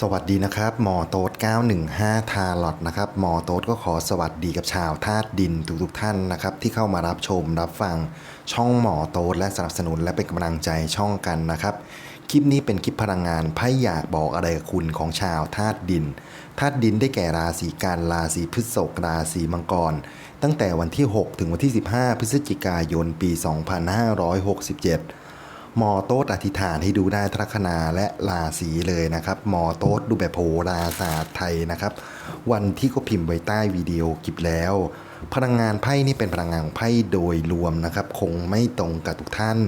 สวัสดีนะครับ หมอโต๊ด915 ทาลอตนะครับ หมอโต๊ดก็ขอสวัสดีกับชาวธาตุดินทุกๆท่านนะครับ ที่เข้ามารับชมรับฟังช่องหมอโต๊ดและสนับสนุนและเป็นกำลังใจช่องกันนะครับ คลิปนี้เป็นคลิปพลังงานไพ่อยากบอกอะไรกับคุณของชาวธาตุดินธาตุดินได้แก่ราศีกันราศีพฤษภราศีมังกร ตั้งแต่วันที่ 6 ถึงวันที่ 15 พฤศจิกายนปี 2567 มอโต๊ดอธิษฐานให้ดูได้ทลัคนาและราศีเลยนะครับมอโต๊ดดูแบบโหราศาสตร์ไทยนะครับ วันที่ก็พิมพ์ไว้ใต้วิดีโอคลิปแล้ว พลังงานไพ่นี่เป็นพลังงานไพ่โดยรวมนะครับ คงไม่ตรงกับทุกท่าน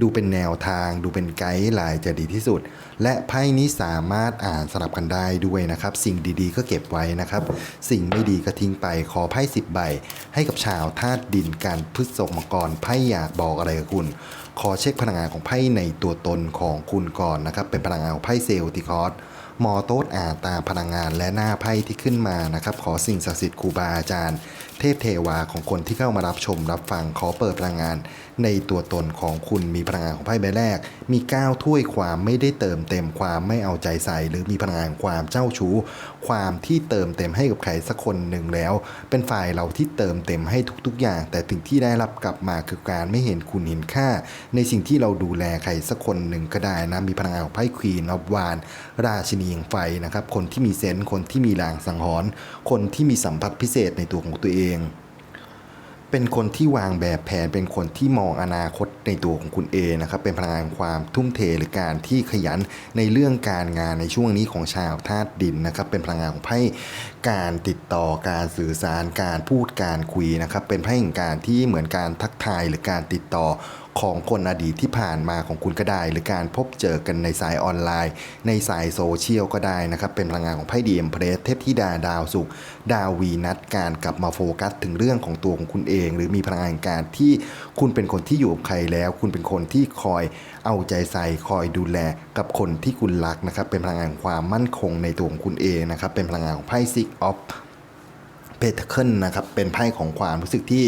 ดูเป็นแนวทาง ดูเป็นไกด์ไลน์จะดีที่สุด และไพ่นี้สามารถอ่านสลับกันได้ด้วยนะครับ สิ่งดีๆ ก็เก็บไว้นะครับ สิ่งไม่ดีก็ทิ้งไปขอไพ่สิบใบ ให้กับชาวธาตุดินการพฤษภมังกรไพ่อยากบอกอะไรกับคุณ ขอเช็คพลังงานของไพ่ในตัวตนของคุณก่อนนะครับ เป็นพลังงานของไพ่เซลติคอสมอโต๊ดอ่านตาพลังงานและหน้าไพ่ที่ขึ้นมานะครับ ขอสิ่งศักดิ์สิทธิ์ครูบาอาจารย์ เทพเทวาของคนที่เข้ามารับชมรับฟังขอเปิดพลังงานในตัวตนของคุณมีพลังงานของไพ่ใบแรก มี9ถ้วยความไม่ได้เติมเต็มความไม่เอาใจใส่ หรือมีพลังงานความเจ้าชู้ ความที่เติมเต็มให้กับใครสักคนหนึ่งแล้ว เป็นฝ่ายเราที่เติมเต็มให้ทุกๆอย่าง แต่ถึงที่ได้รับกลับมาคือการไม่เห็นคุณเห็นค่า ในสิ่งที่เราดูแลใครสักคนหนึ่งก็ได้นะมีพลังงานของไพ่ควีนอฟวาน ราชินีแห่งไฟนะครับคนที่มีเซนส์คนที่มีลางสังหรณ์คนที่มีสัมผัสพิเศษในตัวของตัวเอง เป็นคนที่วางแบบแผนเป็นคนที่มองอนาคตในตัวของคุณเองนะครับเป็นพลังงานความทุ่มเทหรือการที่ขยันในเรื่องการงานในช่วงนี้ของชาวธาตุดินนะครับเป็นพลังงานของไพ่การติดต่อการสื่อสารการพูดการคุยนะครับเป็นไพ่แห่งการที่เหมือนการทักทายหรือการติดต่อ ของคนอดีตที่ผ่านมาของคุณก็ได้ หรือการพบเจอกันในสายออนไลน์ ในสายโซเชียลก็ได้นะครับ เป็นพลังงานของไพ่ดีเอ็มเพรสเทพธิดาดาวสุข ดาววีนัดการกลับมาโฟกัส ถึงเรื่องของตัวของคุณเอง หรือมีพลังงานการที่คุณเป็นคนที่อยู่กับใครแล้ว คุณเป็นคนที่คอยเอาใจใส่คอยดูแลกับคนที่คุณรักนะครับเป็นพลังงานความมั่นคงในตัวของคุณเองนะครับเป็นพลังงานของไพ่ซิกออฟ เพทเคิลนะครับเป็นไพ่ของความรู้สึกที่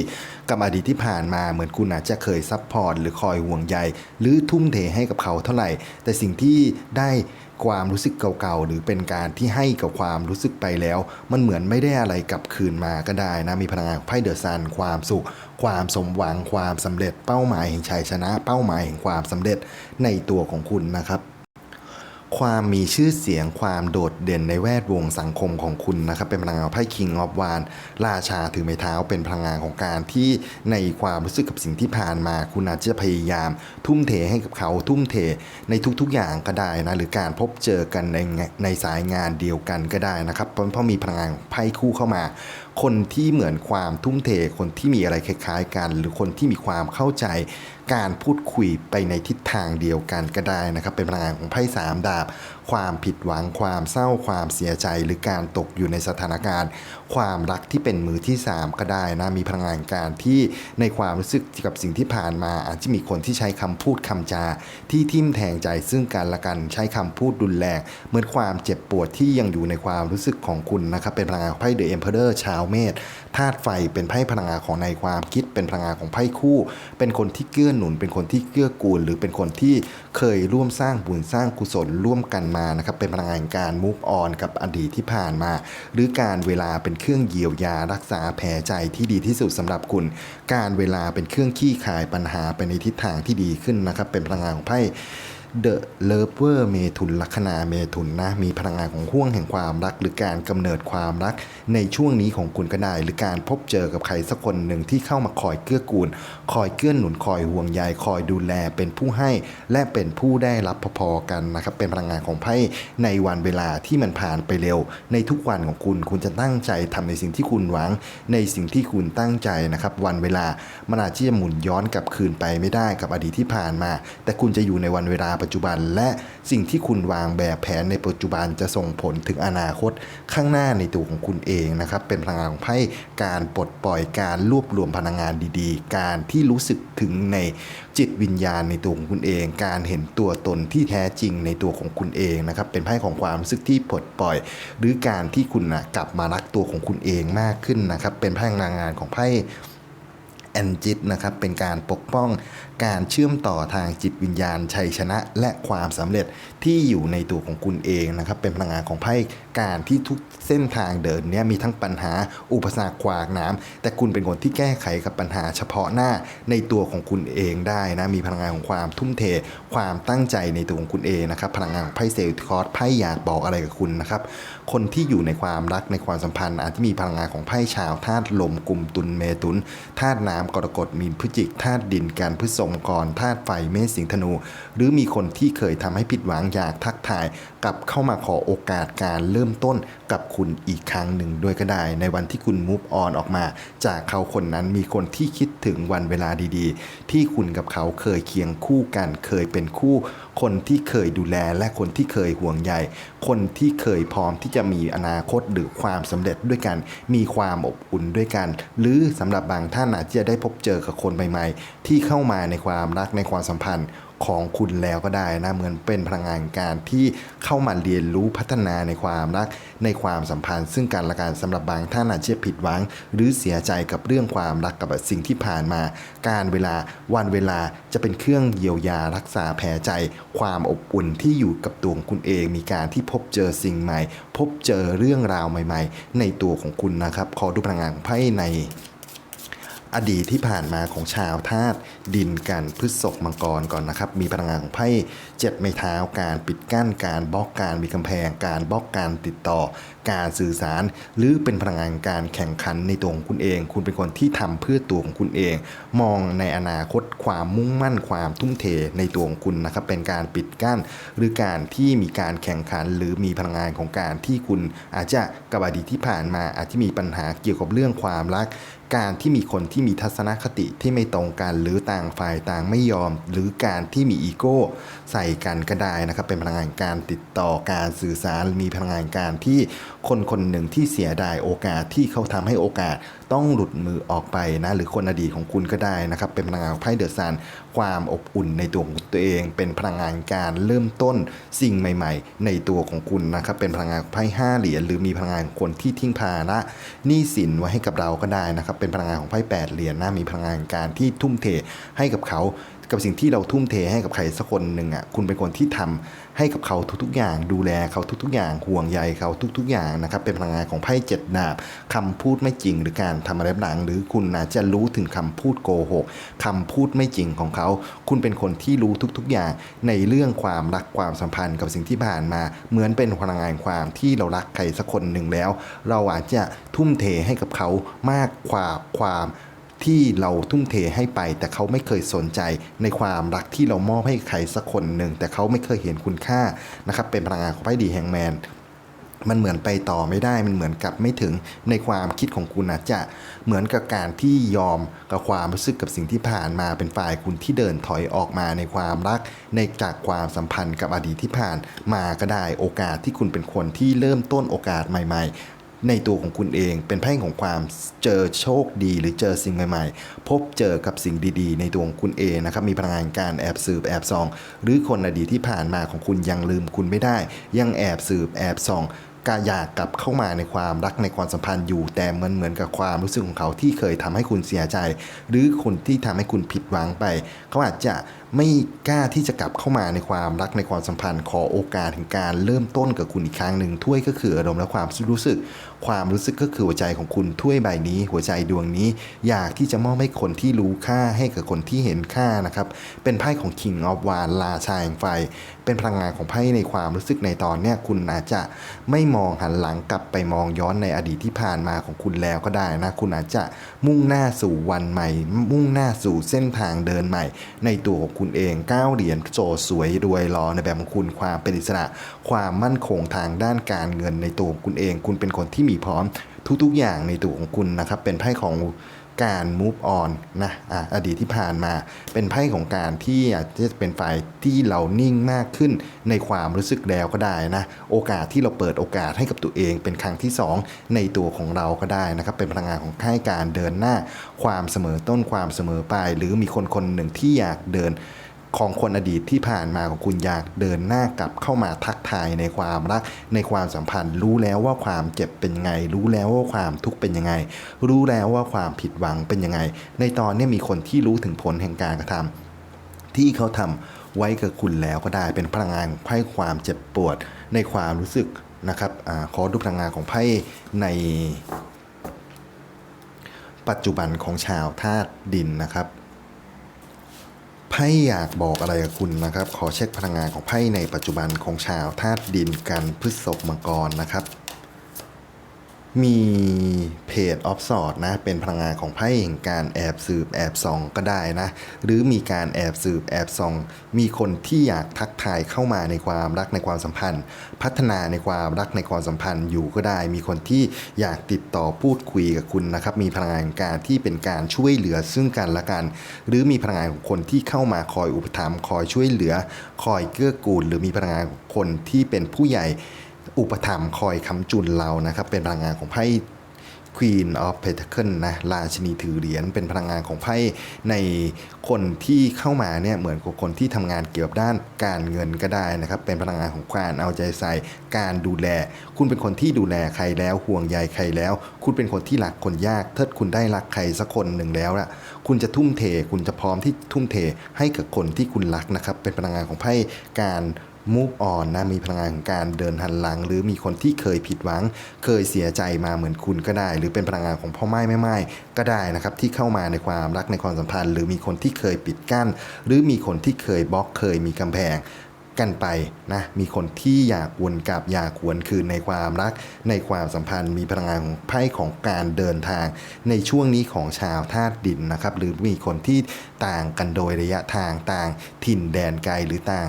กับอดีตที่ผ่านมาเหมือนคุณอาจจะเคยซัพพอร์ตหรือคอยห่วงใยหรือทุ่มเทให้กับเขาเท่าไหร่ แต่สิ่งที่ได้ความรู้สึกเก่าๆ หรือเป็นการที่ให้กับความรู้สึกไปแล้ว มันเหมือนไม่ได้อะไรกลับคืนมาก็ได้นะมีพลังงานไพ่เดอะซันความสุข ความสมหวังความสำเร็จเป้าหมายแห่งชัยชนะ เป้าหมายแห่งความสำเร็จในตัวของคุณนะครับ ความมีชื่อเสียงความโดดเด่นในแวดวงสังคมของคุณนะครับ เป็นพลังงานไพ่คิงออฟวานราชาถือไม้เท้าเป็นพลังงานของการที่ในความรู้สึกกับสิ่งที่ผ่านมา คุณอาจจะพยายาม ทุ่มเทให้กับเขาทุ่มเทในทุกๆอย่างก็ได้นะหรือการพบเจอกันในในสายงานเดียวกันก็ได้นะครับเพราะมีพลังงานไพ่คู่เข้ามา คนที่เหมือนความทุ่มเท คนที่มีอะไรคล้ายๆกัน หรือคนที่มีความเข้าใจการพูดคุยไปในทิศทางเดียวกันก็ได้นะครับ เป็นพลังงานของไพ่สามดาบ ความผิดหวังความเศร้าความเสียใจหรือการตกอยู่ในสถานการณ์ ความรักที่เป็นมือที่สามก็ได้นะมีพลังงานการที่ในความรู้สึกกับสิ่งที่ผ่านมา อาจจะมีคนที่ใช้คำพูดคำจา ที่ทิ่มแทงใจซึ่งกันและกันใช้คำพูดรุนแรงเหมือนความเจ็บปวดที่ยังอยู่ในความรู้สึกของคุณนะครับเป็นพลังงานไพ่เดอะเอ็มเพอเรอร์ชาวเมษธาตุไฟเป็นไพ่พลังงานของในความคิดเป็นพลังงานของไพ่คู่ เป็นคนที่เกื้อหนุน เป็นคนที่เกื้อกูล หรือเป็นคนที่ เคยร่วมสร้างบุญสร้างกุศลร่วมกันมานะครับเป็นพลังงานการมุกออนกับอดีตที่ผ่านมา หรือการเวลาเป็นเครื่องเยียวยารักษาแผลใจที่ดีที่สุดสำหรับคุณ การเวลาเป็นเครื่องขี้คายปัญหาไปในทิศทางที่ดีขึ้นนะครับเป็นพลังงานของไพ่ เดอะเลเวอร์เมทุนลัคนาเมทุนนะ มีพลังงานของห่วงแห่งความรัก หรือการกำเนิดความรัก ในช่วงนี้ของคุณก็ได้ หรือการพบเจอกับใครสักคนหนึ่งที่เข้ามาคอยเกื้อกูล คอยเกื้อหนุนคอยห่วงใยคอยดูแลเป็นผู้ให้ และเป็นผู้ได้รับพอๆกันนะครับเป็นพลังงานของไพ่ในวันเวลาที่มันผ่านไปเร็ว ในทุกวันของคุณคุณจะตั้งใจทำในสิ่งที่คุณหวัง ในสิ่งที่คุณตั้งใจนะครับวันเวลามันอาจจะหมุนย้อนกลับคืนไปไม่ได้กับอดีตที่ผ่านมา แต่คุณจะอยู่ในวันเวลาปัจจุบัน และสิ่งที่คุณวางแบบแผนในปัจจุบันจะส่งผลถึงอนาคตข้างหน้าในตัวของคุณเองนะครับ เป็นพลังงานของไพ่การปลดปล่อยการรวบรวมพลังงานดีๆ การที่รู้สึกถึงในจิตวิญญาณในตัวของคุณเอง การเห็นตัวตนที่แท้จริงในตัวของคุณเองนะครับ เป็นไพ่ของความรู้สึกที่ปลดปล่อย หรือการที่คุณนะกลับมารักตัวของคุณเองมากขึ้นนะครับ เป็นไพ่พลังงานของไพ่แอนจิตนะครับเป็นการปกป้องการเชื่อมต่อทางจิตวิญญาณชัยชนะ และความสำเร็จที่อยู่ในตัวของคุณเองนะครับ เป็นพลังงานของไพ่การที่ทุกเส้นทางเดินเนี้ยมีทั้งปัญหาอุปสรรคขวากน้ำแต่คุณเป็นคนที่แก้ไขกับปัญหาเฉพาะหน้าในตัวของคุณเองได้นะมีพลังงานของความทุ่มเท ความตั้งใจในตัวของคุณเองนะครับพลังงานของไพ่เซลล์คอร์สไพ่อยากบอกอะไรกับคุณนะครับคนที่อยู่ในความรักในความสัมพันธ์ อาจจะมีพลังงานของไพ่ชาวธาตุลมกลุ่มตุลเมตุนธาตุน้ำกรกฎมีนพฤจิกธาตุดินการพฤษภกรธาตุไฟเมษสิงธนู หรือมีคนที่เคยทำให้ผิดหวังอยากทักทายกลับเข้ามาขอโอกาสการเริ่มต้นกับคุณอีกครั้งหนึ่งด้วยก็ได้ ในวันที่คุณมูฟออนออกมา จากเขาคนนั้นมีคนที่คิดถึงวันเวลาดีๆ ที่คุณกับเขาเคยเคียงคู่กัน เคยเป็นคู่ คนที่เคยดูแลและคนที่เคยห่วงใยคนที่เคยพร้อมที่จะมีอนาคตหรือความสำเร็จด้วยกัน มีความอบอุ่นด้วยกัน หรือสำหรับบางท่านอาจจะได้พบเจอกับคนใหม่ ๆ ที่เข้ามาในความรักในความสัมพันธ์ ของคุณแล้วก็ได้นะเหมือนเป็นพลังงานการที่เข้ามาเรียนรู้พัฒนาในความรักในความสัมพันธ์ ซึ่งกันและกันสำหรับบางท่านอาจจะผิดหวัง หรือเสียใจกับเรื่องความรักกับสิ่งที่ผ่านมา การเวลาวันเวลาจะเป็นเครื่องเยียวยารักษาแผลใจ ความอบอุ่นที่อยู่กับตัวของคุณเอง มีการที่พบเจอสิ่งใหม่ พบเจอเรื่องราวใหม่ ๆ ในตัวของคุณนะครับขอดูพลังงานไพ่ใน อดีตที่ผ่านมาของชาวธาตุดินกันพฤษภมังกรก่อนนะครับ มีพลังงานของไพ่เจ็ดไม้เท้าการปิดกั้นการบล็อกการมีกำแพงการบล็อกการติดต่อ การสื่อสาร หรือเป็นพลังงานการแข่งขันในตัวของคุณเอง คุณเป็นคนที่ทำเพื่อตัวของคุณเอง มองในอนาคตความมุ่งมั่นความทุ่มเทในตัวของคุณนะครับเป็นการปิดกั้น หรือการที่มีการแข่งขัน หรือมีพลังงานของการที่คุณอาจจะกับอดีตที่ผ่านมาอาจจะมีปัญหาเกี่ยวกับเรื่องความรัก การที่มีคนที่มีทัศนคติที่ไม่ตรงกัน หรือต่างฝ่ายต่างไม่ยอม หรือการที่มีอีโก้ใส่กันก็ได้นะครับเป็นพลังงานการติดต่อการสื่อสารมีพลังงานการที่คนคนหนึ่งที่เสียดายโอกาสที่เขาทำให้โอกาสต้องหลุดมือออกไปนะหรือคนอดีตของคุณก็ได้นะครับเป็นพลังงานไพ่เดอะซันความอบอุ่นในตัวของตัวเอง เป็นพลังงานการเริ่มต้นสิ่งใหม่ ๆ ในตัวของคุณนะครับเป็นพลังงานไพ่ห้าเหรียญหรือมีพลังงานคนที่ทิ้งภาระหนี้สินไว้ให้กับเราก็ได้นะครับเป็นพลังงานของไพ่แปดเหรียญนะมีพลังงานการที่ทุ่มเทให้กับเขา กับสิ่งที่เราทุ่มเทให้กับใครสักคนหนึ่งอะคุณเป็นคนที่ทำให้กับเขาทุกๆ อย่าง ดูแลเขาทุกๆ อย่างห่วงใยเขาทุก ๆ อย่างนะครับเป็นพลังงานของไพ่เจ็ดดาบคำพูดไม่จริง หรือการทำอะไรหลัง หรือคุณอาจจะรู้ถึงคำพูดโกหกคำพูดไม่จริงของเขา คุณเป็นคนที่รู้ทุกๆ อย่างในเรื่องความรักความสัมพันธ์กับสิ่งที่ผ่านมา เหมือนเป็นพลังงานความที่เรารักใครสักคนหนึ่งแล้ว เราอาจจะทุ่มเทให้กับเขามากกว่าความ ที่เราทุ่มเทให้ไป แต่เขาไม่เคยสนใจในความรักที่เรามอบให้ใครสักคนหนึ่งแต่เขาไม่เคยเห็นคุณค่านะครับเป็นพลังงานของไพ่ดีแฮงแมนมันเหมือนไปต่อไม่ได้ มันเหมือนกับไม่ถึงในความคิดของคุณอาจจะเหมือนกับการที่ยอมกับความรู้สึกกับสิ่งที่ผ่านมาเป็นฝ่ายคุณที่เดินถอยออกมาในความรัก ในจากความสัมพันธ์กับอดีตที่ผ่านมาก็ได้โอกาสที่คุณเป็นคนที่เริ่มต้นโอกาสใหม่ ๆ ในตัวของคุณเอง เป็นไพ่ของความเจอโชคดี หรือเจอสิ่งใหม่ ๆ พบเจอกับสิ่งดีๆ ในตัวของคุณเองนะครับมีพลังงานการแอบสืบแอบส่อง หรือคนอดีตที่ผ่านมาของคุณยังลืมคุณไม่ได้ ยังแอบสืบแอบส่องกาอยากกลับเข้ามาในความรักในความสัมพันธ์อยู่ แต่มือนเหมือนกับความรู้สึกของเขาที่เคยทำให้คุณเสียใจ หรือคนที่ทำให้คุณผิดหวังไป เขาอาจจะ ไม่กล้าที่จะกลับเข้ามาในความรักในความสัมพันธ์ ขอโอกาสถึงการเริ่มต้นกับคุณอีกครั้งหนึ่งถ้วยก็คืออารมณ์และความรู้สึก ความรู้สึกก็คือหัวใจของคุณถ้วยใบนี้ หัวใจดวงนี้ อยากที่จะมอบให้คนที่รู้ค่าให้กับคนที่เห็นค่านะครับ เป็นไพ่ของ King of w a n ราชาแห่งไฟ เป็นพลังงานของไพ่ในความรู้สึกในตอนเนี้ยคุณอาจจะไม่มองหันหลังกลับไปมองย้อนในอดีตที่ผ่านมาของคุณแล้วก็ได้นะคุณอาจจะมุ่งหน้าสู่วันใหม่ มุ่งหน้าสู่เส้นทางเดินใหม่ ในตัวของคุณณเองก้าวเหรียญโจสวยรวยรอในแบบของคุณความเป็นอิสระ ความมั่นคงทางด้านการเงินในตัวของคุณเอง คุณเป็นคนที่มีพร้อมทุกๆอย่างในตัวของคุณนะครับเป็นไพ่ของ การ move on นะอะอดีตที่ผ่านมา เป็นไพ่ของการที่อาจจะเป็นฝ่ายที่เรานิ่งมากขึ้นในความรู้สึกแล้วก็ได้นะ โอกาสที่เราเปิดโอกาสให้กับตัวเองเป็นครั้งที่ 2 ในตัวของเราก็ได้นะครับ เป็นพลังงานของค่ายการเดินหน้า ความเสมอต้นความเสมอปลายหรือมีคนคนหนึ่งที่อยากเดิน ของคนอดีตที่ผ่านมาของคุณอยากเดินหน้ากลับเข้ามาทักทายในความรักในความสัมพันธ์ รู้แล้วว่าความเจ็บเป็นไง รู้แล้วว่าความทุกข์เป็นยังไง รู้แล้วว่าความผิดหวังเป็นยังไง ในตอนนี้มีคนที่รู้ถึงผลแห่งการกระทำที่เขาทำไว้กับคุณแล้วก็ได้เป็นพลังงานไพ่ความเจ็บปวดในความรู้สึกนะครับอขอดูพลังงานของไพ่ใน ปัจจุบันของชาวธาตุดินนะครับ ไพ่อยากบอกอะไรกับคุณนะครับ ขอเช็คพลังงานของไพ่ในปัจจุบันของชาวธาตุดินกันพฤษภมังกรนะครับ มีเพจออฟสอดนะ เป็นพลังงานของไพ่แห่งการแอบสืบแอบส่องก็ได้นะ หรือมีการแอบสืบแอบส่อง มีคนที่อยากทักทายเข้ามาในความรักในความสัมพันธ์ พัฒนาในความรักในความสัมพันธ์อยู่ก็ได้ มีคนที่อยากติดต่อพูดคุยกับคุณนะครับ มีพลังงานการที่เป็นการช่วยเหลือซึ่งกันและกัน หรือมีพลังงานของคนที่เข้ามาคอยอุปถัมภ์คอยช่วยเหลือ คอยเกื้อกูล หรือมีพลังงานของคนที่เป็นผู้ใหญ่ อุปถัมภ์คอยคำจุนเรานะครับ เป็นพลังงานของไพ่ Queen of Pentacle นะราชินีถือเหรียญเป็นพลังงานของไพ่ในคนที่เข้ามาเนี่ยเหมือนกับคนที่ทำงานเกี่ยวกับด้านการเงินก็ได้นะครับ เป็นพลังงานของการเอาใจใส่การดูแล คุณเป็นคนที่ดูแลใครแล้วห่วงใยใครแล้ว คุณเป็นคนที่รักคนยากถ้าคุณได้รักใครสักคนหนึ่งแล้วล่ะคุณจะทุ่มเท คุณจะพร้อมที่ทุ่มเทให้กับคนที่คุณรักนะครับ เป็นพลังงานของไพ่การ move on นะมีพลังงานของการเดินหันหลัง หรือมีคนที่เคยผิดหวัง เคยเสียใจมาเหมือนคุณก็ได้ หรือเป็นพลังงานของพ่อไม้แม่ไม้ก็ได้นะครับที่เข้ามาในความรักในความสัมพันธ์ หรือมีคนที่เคยปิดกั้น หรือมีคนที่เคยบล็อกเคยมีกำแพงกันไปนะมีคนที่อยากวนกลับอยากวนคืนในความรัก ในความสัมพันธ์ มีพลังงานของไพ่ของการเดินทาง ในช่วงนี้ของชาวธาตุดินนะครับ หรือมีคนที่ต่างกันโดยระยะทางต่างถิ่นแดนไกลหรือต่าง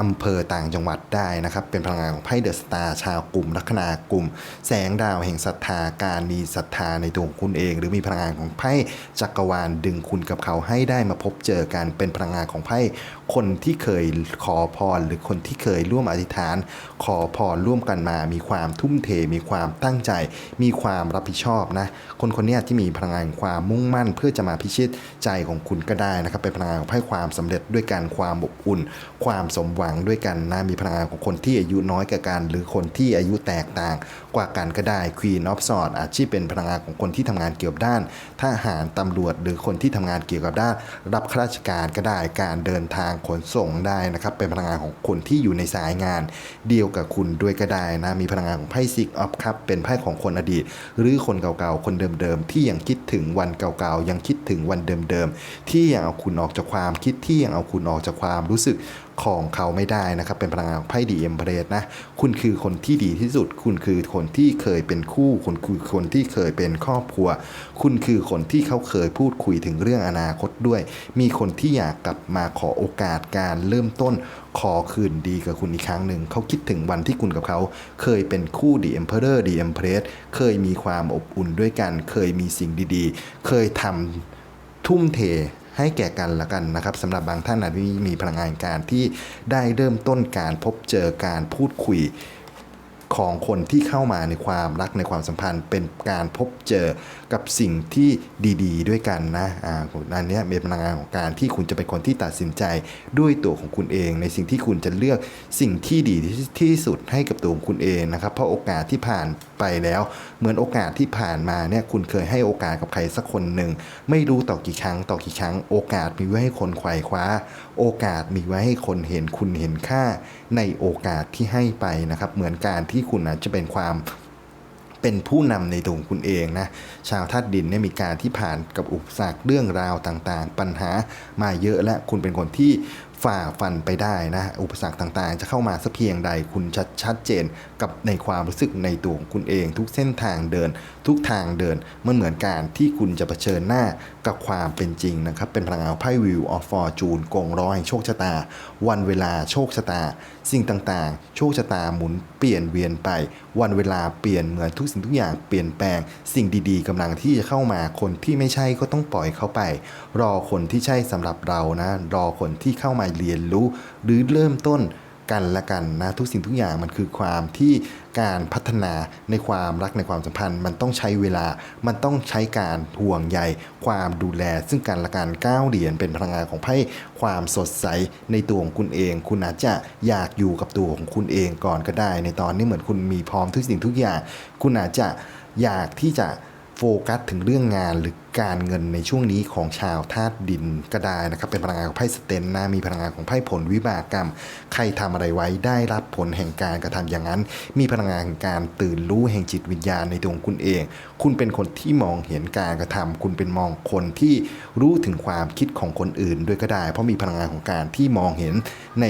อำเภอต่างจังหวัดได้นะครับ เป็นพลังงานของไพ่เดอะสตาร์ชาวกลุ่มลัคนากลุ่ม แสงดาวแห่งศรัทธาการมีศรัทธาในตัวของคุณเอง หรือมีพลังงานของไพ่จักรวาลดึงคุณกับเขาให้ได้มาพบเจอกันเป็นพลังงานของไพ่ คนที่เคยขอพรหรือคนที่เคยร่วมอธิษฐาน ขอพรร่วมกันมา มีความทุ่มเท มีความตั้งใจ มีความรับผิดชอบนะคนคนนี้ที่มีพลังงานความมุ่งมั่น เพื่อจะมาพิชิตใจของคุณก็ได้นะครับเป็นพลังงานของไพ่ความสำเร็จด้วยกันความอบอุ่น ความสมหวังด้วยกันนะมีพลังงานของคนที่อายุน้อยกว่ากัน หรือคนที่อายุแตกต่างกว่ากันก็ได้ Queen of Swords อาชีพเป็นพลังงานของคนที่ทำงานเกี่ยวกับด้านทหารตำรวจ หรือคนที่ทำงานเกี่ยวกับด้านรับข้าราชการก็ได้การเดินทางขนส่งได้นะครับ เป็นพลังงานของคนที่อยู่ในสายงาน เดียวกับคุณด้วยก็ได้นะ มีพลังงานของไพ่ซิกออฟครับ เป็นไพ่ของคนอดีต หรือคนเก่าๆ คนเดิมๆ ที่ยังคิดถึงวันเก่าๆ ยังคิดถึงวันเดิมๆ ที่ยังเอาคุณออกจากความคิดที่ยังเอาคุณออกจากความรู้สึก ของเขาไม่ได้นะครับ เป็นพลังงานไพ่ดีเอ็มเพรสนะ คุณคือคนที่ดีที่สุด คุณคือคนที่เคยเป็นคู่คุณคือคนที่เคยเป็นครอบครัว คุณคือคนที่เขาเคยพูดคุยถึงเรื่องอนาคตด้วย มีคนที่อยากกลับมาขอโอกาสการเริ่มต้นขอคืนดีกับคุณอีกครั้งหนึ่ง เขาคิดถึงวันที่คุณกับเขา เคยเป็นคู่ดีเอ็มเพอร์ดีเอ็มเพรสเคยมีความอบอุ่นด้วยกัน เคยมีสิ่งดีๆ เคยทำทุ่มเท ให้แก่กันละกันนะครับสำหรับบางท่านอาจจะมีพลังงานการที่ได้เริ่มต้นการพบเจอการพูดคุยของคนที่เข้ามาในความรักในความสัมพันธ์ เป็นการพบเจอกับสิ่งที่ดีๆ ด้วยกันนะอ่าอันนี้เป็นพลังงานของการที่คุณจะเป็นคนที่ตัดสินใจด้วยตัวของคุณเอง ในสิ่งที่คุณจะเลือกสิ่งที่ดีที่สุดให้กับตัวของคุณเองนะครับ เพราะโอกาสที่ผ่านไปแล้ว เหมือนโอกาสที่ผ่านมาเนี่ยคุณเคยให้โอกาสกับใครสักคนหนึ่งไม่รู้ต่อกี่ครั้งต่อกี่ครั้ง โอกาสมีไว้ให้คนไขว่คว้า โอกาสมีไว้ให้คนเห็นคุณเห็นค่า ในโอกาสที่ให้ไปนะครับ เหมือนการที่คุณอาจจะเป็นความ เป็นผู้นำในตัวงคุณเองนะชาวธาตุดินเนี่ยมีการที่ผ่านกับอุปสรรคเรื่องราวต่างๆ ปัญหามาเยอะและคุณเป็นคนที่ฝ่าฟันไปได้นะ อุปสรรคต่างๆ จะเข้ามาสักเพียงใดคุณชัดชัดเจนกับในความรู้สึกในตัวของคุณเอง ทุกเส้นทางเดิน ทุกทางเดินมันเหมือนการที่คุณจะเผชิญหน้ากับความเป็นจริงนะครับ เป็นพลังงานไพ่วิวออฟฟอร์จูนกงร้อยโชคชะตา วันเวลาโชคชะตา สิ่งต่างๆ โชคชะตาหมุนเปลี่ยนเวียนไป วันเวลาเปลี่ยนเหมือนทุกสิ่งทุกอย่างเปลี่ยนแปลง สิ่งดีๆกำลังที่จะเข้ามาคนที่ไม่ใช่ก็ต้องปล่อยเขาไป รอคนที่ใช่สำหรับเรานะ รอคนที่เข้ามาเรียนรู้ หรือเริ่มต้นกันละกันนะทุกสิ่งทุกอย่างมันคือความที่ การพัฒนาในความรักในความสัมพันธ์ มันต้องใช้เวลา มันต้องใช้การห่วงใยความดูแล ซึ่งกันและกันก้าวเหรียญเป็นพลังงานของไพ่ความสดใสในตัวของคุณเอง คุณอาจจะอยากอยู่กับตัวของคุณเองก่อนก็ได้ ในตอนนี้เหมือนคุณมีพร้อมทุกสิ่งทุกอย่าง คุณอาจจะอยากที่จะโฟกัสถึงเรื่องงานหรือ การเงินในช่วงนี้ของชาวธาตุดินก็ได้นะครับ เป็นพลังงานของไพ่สเตนนะมีพลังงานของไพ่ผลวิบากกรรม ใครทำอะไรไว้ได้รับผลแห่งการกระทำอย่างนั้น มีพลังงานแห่งการตื่นรู้แห่งจิตวิญญาณในตัวงคุณเอง คุณเป็นคนที่มองเห็นการกระทำคุณเป็นมองคนที่รู้ถึงความคิดของคนอื่นด้วยก็ได้ เพราะมีพลังงานของการที่มองเห็นใน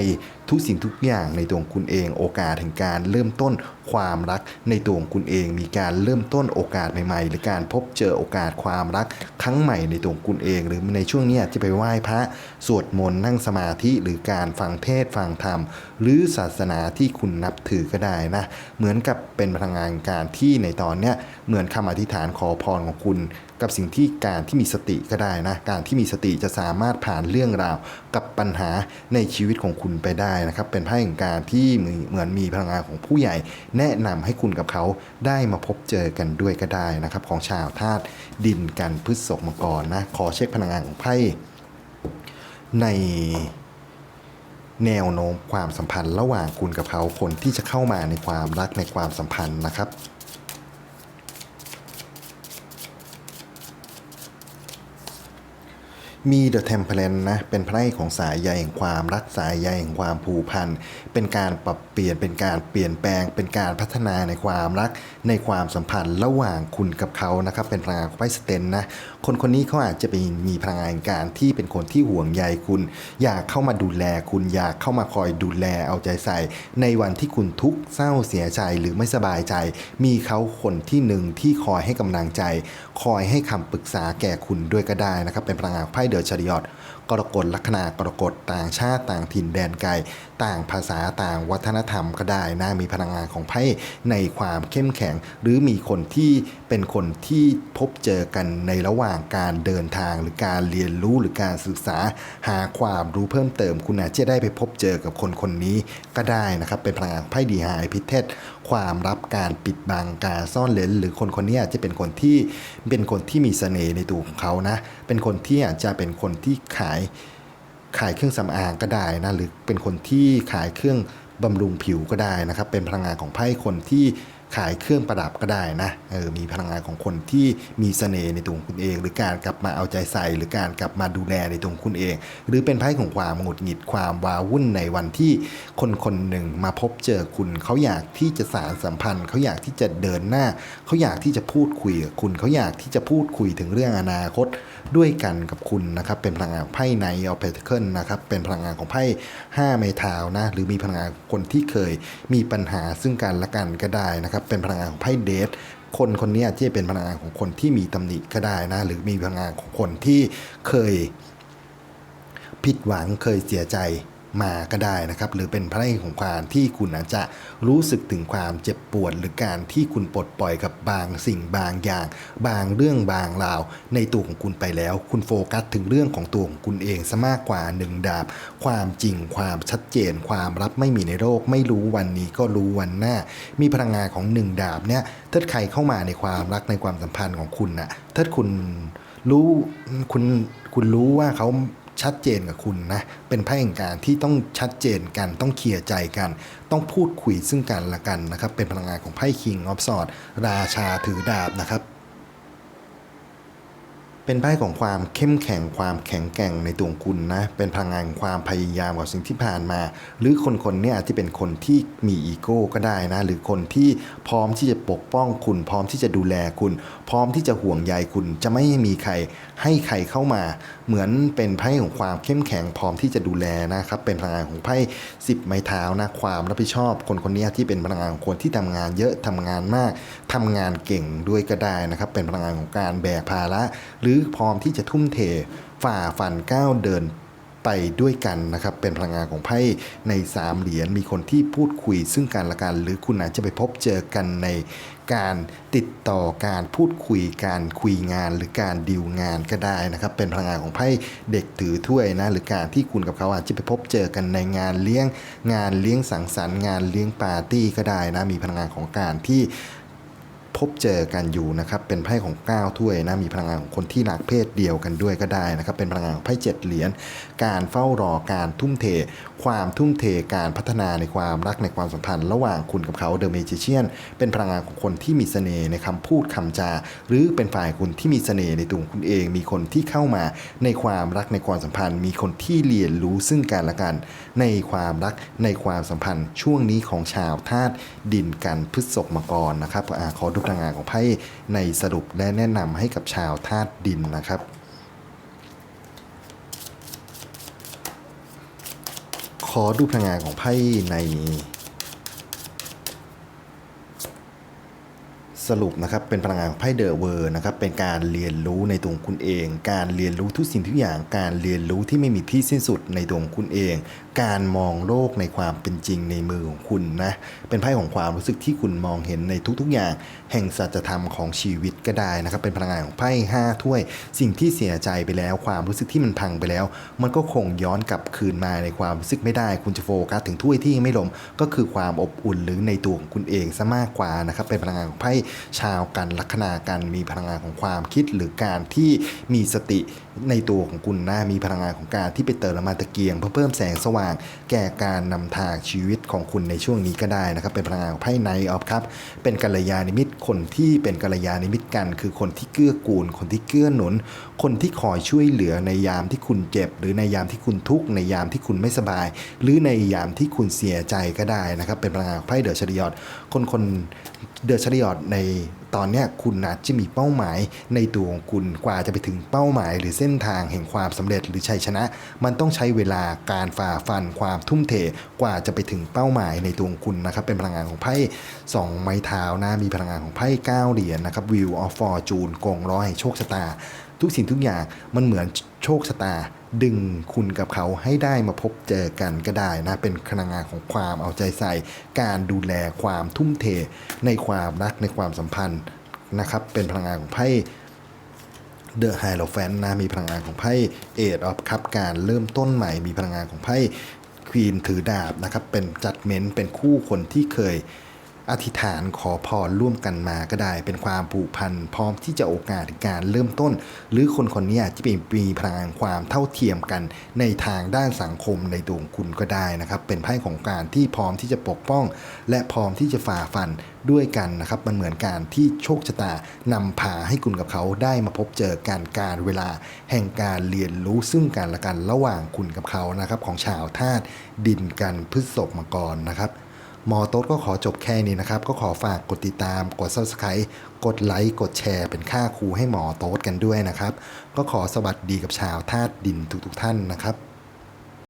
ทุกสิ่งทุกอย่างในตัวงคุณเองโอกาสแห่งการเริ่มต้นความรักในตัวงคุณเอง มีการเริ่มต้นโอกาสใหม่ๆ หรือการพบเจอโอกาสความรักครั้งใหม่ในตัวคุณเอง หรือในช่วงนี้จะไปไหว้พระสวดมนต์นั่งสมาธิหรือการฟังเทศน์ฟังธรรม หรือศาสนาที่คุณนับถือก็ได้นะ เหมือนกับเป็นพลังงานการที่ในตอนเนี้ยเหมือนคำอธิษฐานขอพรของคุณ กับสิ่งที่การที่มีสติก็ได้นะ การที่มีสติจะสามารถผ่านเรื่องราวกับปัญหาในชีวิตของคุณไปได้นะครับ เป็นไพ่แห่งการที่เหมือนมีพลังงานของผู้ใหญ่ แนะนำให้คุณกับเขาได้มาพบเจอกันด้วยก็ได้นะครับ ของชาวธาตุดินกันพฤษภมกรนะขอเช็คพลังงานของไพ่ในแนวโน้มความสัมพันธ์ระหว่างคุณกับเขาคนที่จะเข้ามาในความรักในความสัมพันธ์นะครับ มีเดอะเทมเพลนนะเป็นไพ่ของสายใยแห่งความรักสายใยแห่งความผูกพัน เป็นการปรับเปลี่ยนเป็นการเปลี่ยนแปลง เป็นการพัฒนาในความรัก ในความสัมพันธ์ระหว่างคุณกับเขานะครับเป็นพลังงานของไพ่สเตนนะคนคนนี้เขาอาจจะเป็นมีพลังงานการที่เป็นคนที่ห่วงใยคุณ อยากเข้ามาดูแลคุณอยากเข้ามาคอยดูแลเอาใจใส่ ในวันที่คุณทุกข์เศร้าเสียใจหรือไม่สบายใจ มีเขาคนที่หนึ่งที่คอยให้กำลังใจ คอยให้คำปรึกษาแก่คุณด้วยก็ได้นะครับเป็นพลังงานของไพ่เดอะชาริอต กรกฎลัคนากรกฎต่างชาติต่างถิ่นแดนไกล ต่างภาษาต่างวัฒนธรรมก็ได้นะมีพลังงานของไพ่ในความเข้มแข็ง หรือมีคนที่เป็นคนที่พบเจอกันในระหว่างการเดินทางหรือการเรียนรู้หรือการศึกษา หาความรู้เพิ่มเติม คุณอาจจะได้ไปพบเจอกับคนคนนี้ก็ได้นะครับเป็นพลังงานไพ่ดีไฮพิเทศ ความรับการปิดบังการซ่อนเลนหรือคนคนนี้อาจจะเป็นคนที่เป็นคนที่มีเสน่ห์ในตัวของเขานะ เป็นคนที่อาจจะเป็นคนที่ขายขายเครื่องสำอางก็ได้นะหรือเป็นคนที่ขายเครื่องบำรุงผิวก็ได้นะครับ เป็นพลังงานของไพ่คนที่ ขายเครื่องประดับก็ได้นะเออมีพลังงานของคนที่มีเสน่ห์ในตัวคุณเอง หรือการกลับมาเอาใจใส่ หรือการกลับมาดูแลในตัวคุณเอง หรือเป็นไพ่ของความหงุดหงิดความว้าวุ่นในวันที่คนคนหนึ่งมาพบเจอคุณเขาอยากที่จะสารสัมพันธ์เขาอยากที่จะเดินหน้า เขาอยากที่จะพูดคุยกับคุณเขาอยากที่จะพูดคุยถึงเรื่องอนาคตด้วยกันกับคุณนะครับเป็นพลังงานไพ่ไนออฟเพทเคิลนะครับเป็นพลังงานของไพ่5เมทาวนะหรือมีพลังงานคนที่เคยมีปัญหาซึ่งกันและกันก็ได้นะครับเป็นพลังงานของไพ่เดทคนคนนี้ที่เป็นพลังงานของคนที่มีตำหนิก็ได้นะหรือมีพลังงานของคนที่เคยผิดหวังเคยเสียใจ มาก็ได้นะครับ หรือเป็นไพ่ของความที่คุณอาจจะรู้สึกถึงความเจ็บปวด หรือการที่คุณปลดปล่อยกับบางสิ่งบางอย่าง บางเรื่องบางราว ในตัวของคุณไปแล้ว คุณโฟกัสถึงเรื่องของตัวของคุณเองซะมากกว่าหนึ่งดาบ ความจริงความชัดเจน ความรับไม่มีในโลกไม่รู้วันนี้ก็รู้วันหน้า มีพลังงานของหนึ่งดาบเนี่ยถ้าใครเข้ามาในความรักในความสัมพันธ์ของคุณนะถ้าคุณรู้คุณคุณรู้ว่าเขา ชัดเจนกับคุณนะ เป็นไพ่แห่งการที่ต้องชัดเจนกัน ต้องเคลียร์ใจกัน ต้องพูดคุยซึ่งกันและกันนะครับ เป็นพลังงานของไพ่ King of Swords ราชาถือดาบนะครับ เป็นไพ่ของความเข้มแข็งความแข็งแกร่งในตัวคุณนะ เป็นพลังงานความพยายามกับสิ่งที่ผ่านมา หรือคนคนนี่ยที่เป็นคนที่มีอีโก้ก็ได้นะ หรือคนที่พร้อมที่จะปกป้องคุณ พร้อมที่จะดูแลคุณ พร้อมที่จะห่วงใยคุณ จะไม่มีใครให้ใครเข้ามา เหมือนเป็นไพ่ของความเข้มแข็งพร้อมที่จะดูแลนะครับ เป็นพลังงานของไพ่สิบไม้เท้านะ ความรับผิดชอบ คนคนนี้ที่เป็นพลังงานของคนที่ทำงานเยอะทำงานมากทำงานเก่งด้วยก็ได้นะครับ เป็นพลังงานของการแบกภาระหรือพร้อมที่จะทุ่มเทฝ่าฟันก้าวเดินไปด้วยกันนะครับ เป็นพลังงานของไพ่ในสามเหรียญมีคนที่พูดคุยซึ่งกันและกัน หรือคุณอาจจะไปพบเจอกันในการติดต่อการพูดคุยการคุยงานหรือการดีลงานก็ได้นะครับ เป็นพลังงานของไพ่เด็กถือถ้วยนะหรือการที่คุณกับเขาอาจจะไปพบเจอกันในงานเลี้ยงงานเลี้ยงสังสรรค์งานเลี้ยงปาร์ตี้ก็ได้นะมีพลังงานของการที่ พบเจอกันอยู่นะครับเป็นไพ่ของ9ก้าถ้วยนะมีพลังงานของคนที่รักเพศเดียวกันด้วยก็ได้นะครับเป็นพลังงานของไพ่เจ็ดเหรียญการเฝ้ารอการทุ่มเท ความทุ่มเทการพัฒนาในความรักในความสัมพันธ์ ระหว่างคุณกับเขาเดอะเมจิเชียนเป็นพลังงานของคนที่มีเสน่ห์ในคำพูดคำจา หรือเป็นฝ่ายคุณที่มีเสน่ห์ในตัวคุณเอง มีคนที่เข้ามาในความรักในความสัมพันธ์ มีคนที่เรียนรู้ซึ่งกันและกัน ในความรักในความสัมพันธ์ช่วงนี้ของชาวธาตุดินกันพฤษภมกรนะครับอขอดูพลังงานของไพ่ในสรุปและแนะนำให้กับชาวธาตุดินนะครับ ขอดูพลังงานของไพ่ในสรุปนะครับเป็นพลังงานของไพ่เดอะเวอร์นะครับเป็นการเรียนรู้ในตัวงคุณเอง การเรียนรู้ทุกสิ่งทุกอย่างการเรียนรู้ที่ไม่มีที่สิ้นสุดในตัวงคุณเอง การมองโลกในความเป็นจริงในมือของคุณนะ เป็นไพ่ของความรู้สึกที่คุณมองเห็นในทุกๆอย่าง แห่งสัจธรรมของชีวิตก็ได้นะครับ เป็นพลังงานของไพ่ห้าถ้วย สิ่งที่เสียใจไปแล้ว ความรู้สึกที่มันพังไปแล้ว มันก็คงย้อนกลับคืนมาในความรู้สึกไม่ได้ คุณจะโฟกัสถึงถ้วยที่ยังไม่ล้มก็คือความอบอุ่นหรือในตัวของคุณเองซะมากกว่านะครับ เป็นพลังงานของไพ่ชาวกันลัคนากันมีพลังงานของความคิดหรือการที่มีสติ ในตัวของคุณนะมีพลังงานของการที่ไปเติมน้ำมันตะเกียง เพื่อเพิ่มแสงสว่าง แก่การนำทางชีวิตของคุณในช่วงนี้ก็ได้นะครับ เป็นพลังงานของไพ่ไนออฟครับ เป็นกัลยาณมิตรคนที่เป็นกัลยาณมิตรกัน คือคนที่เกื้อกูล คนที่เกื้อหนุน คนที่คอยช่วยเหลือในยามที่คุณเจ็บ หรือในยามที่คุณทุกข์ในยามที่คุณไม่สบาย หรือในยามที่คุณเสียใจก็ได้นะครับ เป็นพลังงานของไพ่เดอะชริยอดคนคนเดอะชริยอดในตอนเนี้ยคุณอาจจะมีเป้าหมายในตัวของคุณกว่าจะไปถึงเป้าหมาย หรือเส้นทางแห่งความสำเร็จหรือชัยชนะ มันต้องใช้เวลาการฝ่าฟันความทุ่มเทกว่าจะไปถึงเป้าหมายในตัวของคุณนะครับเป็นพลังงานของไพ่สองไม้เท้านะมีพลังงานของไพ่เก้าเหรียญนะครับวิวออฟฟอร์จูนกงร้อยโชคชะตา ทุกสิ่งทุกอย่างมันเหมือนโชคชะตา ดึงคุณกับเขาให้ได้มาพบเจอกันก็ได้นะ เป็นพลังงานของความเอาใจใส่ การดูแลความทุ่มเทในความรักในความสัมพันธ์นะครับ เป็นพลังงานของไพ่เดอะไฮโลแฟนนะมีพลังงานของไพ่เอดออฟคัพการเริ่มต้นใหม่มีพลังงานของไพ่ควีนถือดาบนะครับ เป็นจัดเมนเป็นคู่คนที่เคย อธิษฐานขอพรร่วมกันมาก็ได้ เป็นความผูกพันพร้อมที่จะโอกาสการเริ่มต้น หรือคนคนนี้ที่เป็นมีพลังความเท่าเทียมกันในทางด้านสังคมในดวงคุณก็ได้นะครับ เป็นไพ่ของการที่พร้อมที่จะปกป้อง และพร้อมที่จะฝ่าฟันด้วยกันนะครับ มันเหมือนการที่โชคชะตานำพาให้คุณกับเขาได้มาพบเจอกันการเวลา แห่งการเรียนรู้ซึ่งกันและกันระหว่างคุณกับเขานะครับ ของชาวธาตุดินกันพฤษภมกรนะครับ มอโต๊ดก็ขอจบแค่นี้นะครับ ก็ขอฝากกดติดตาม กด subscribe กดไลค์ กดแชร์ เป็นค่าครูให้หมอโต๊ดกันด้วยนะครับ ก็ขอสวัสดีกับชาวธาตุดินทุกๆท่านนะครับ